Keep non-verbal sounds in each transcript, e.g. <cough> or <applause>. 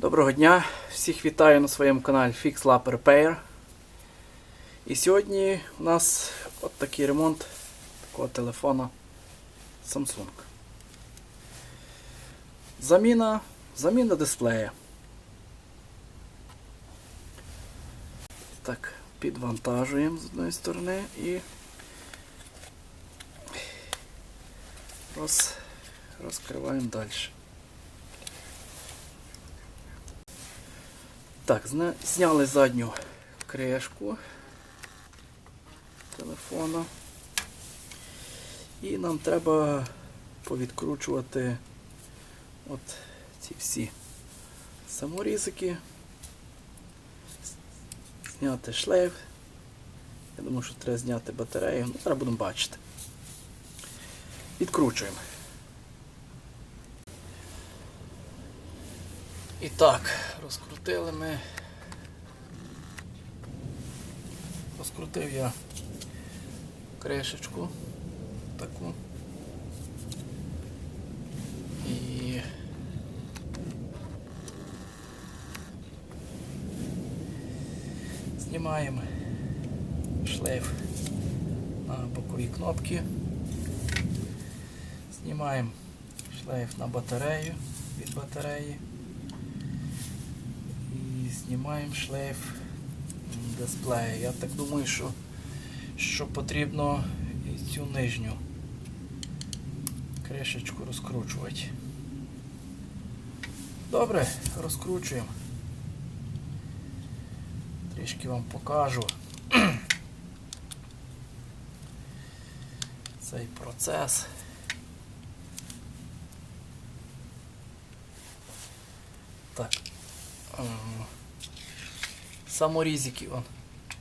Доброго дня! Всіх вітаю на своєму каналі Fix Lab Repair. І сьогодні у нас от такий ремонт такого телефона Samsung. Заміна, заміна дисплея. Так, підвантажуємо з одної сторони і роз, розкриваємо далі. Так, зняли задню кришку телефона. І нам треба повідкручувати от ці всі саморізики. Зняти шлейф. Я думаю, що треба зняти батарею. Ну, зараз будемо бачити. Відкручуємо. І так, розкрутили ми. Розкрутив я кришечку таку. І знімаємо шлейф на бокові кнопки. Знімаємо шлейф на батарею від батареї. І знімаємо шлейф дисплея. Я так думаю, що, що потрібно і цю нижню кришечку розкручувати. Добре, розкручуємо. Трішки вам покажу <clears throat> цей процес. Так. Саморізики, он,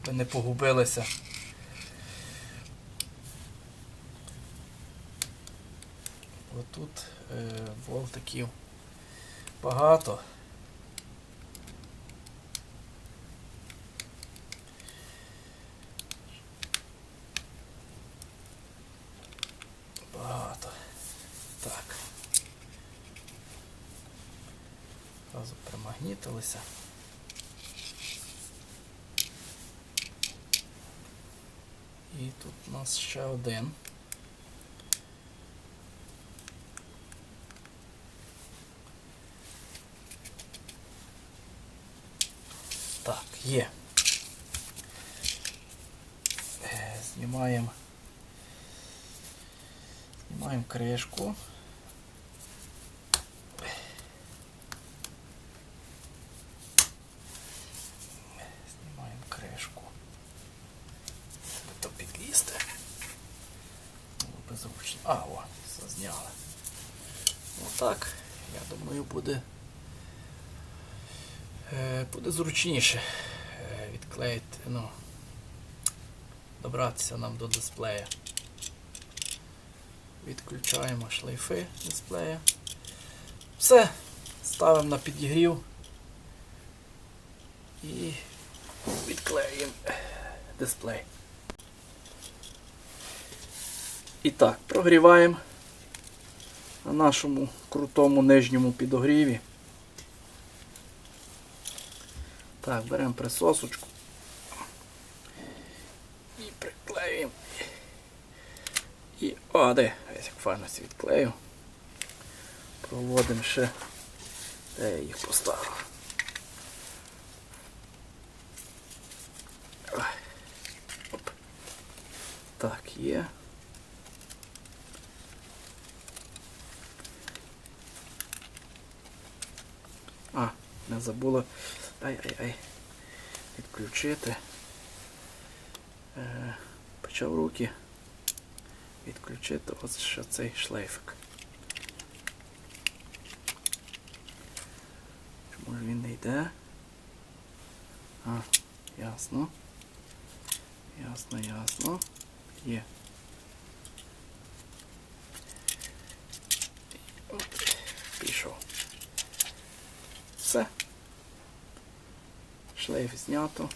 ви не погубилися. Отут е, болтиків багато. Багато. Так. Зразу примагнітилися. Тут у нас ще один. Так, є. Е, Знімаємо. Знімаємо кришку. Знімаємо кришку. Треба то підлізти. Було би зручно. А, о, все зняли. Отак, я думаю, буде, е, буде зручніше е, відклеїти, ну, добратися нам до дисплея. Відключаємо шлейфи дисплея. Все, ставимо на підігрів і відклеюємо дисплей. І так, прогріваємо на нашому крутому нижньому підогріві. Так, беремо присосочку і приклеюємо. І... О, де? Ось як файно це відклею. Проводимо ще. Я їх поставив? Так, є. А, не забула. Ай-ай-ай. Відключити. Е, почав руки відключити ось ще цей шлейфик. Чому ж він не йде? А, ясно. Ясно, ясно. Є. Оп, Пішов. Все. Шлейф знято.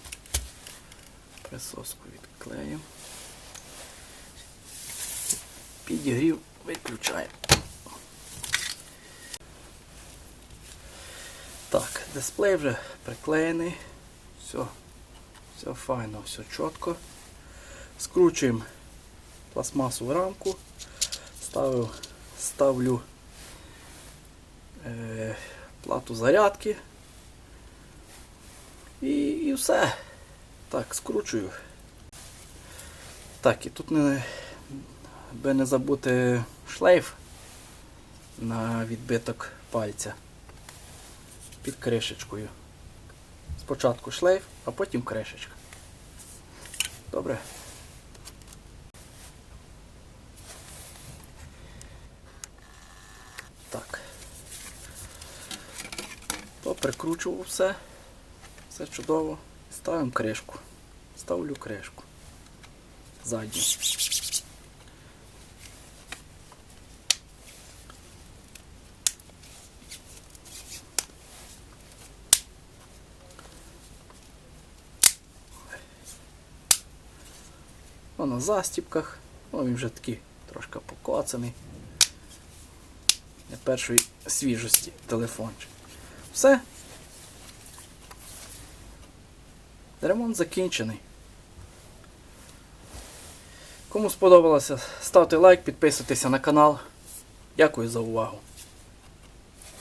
Присоску відклею. Підігрів виключаємо. Так, дисплей вже приклеєний. Все, все файно, все чітко. Скручуємо пластмасову рамку. Ставлю, ставлю е, плату зарядки. І, і все. Так, скручую. Так, і тут не, би не забути шлейф на відбиток пальця під кришечкою. Спочатку шлейф, а потім кришечка. Добре. Так. Поприкручував все. Все чудово. Ставимо кришку. Ставлю кришку. Задню. О, на застіпках. О, він вже такий трошки покоцаний. Не першої свіжості телефончик. Все. Ремонт закінчений. Кому сподобалося, ставте лайк, підписуйтеся на канал. Дякую за увагу.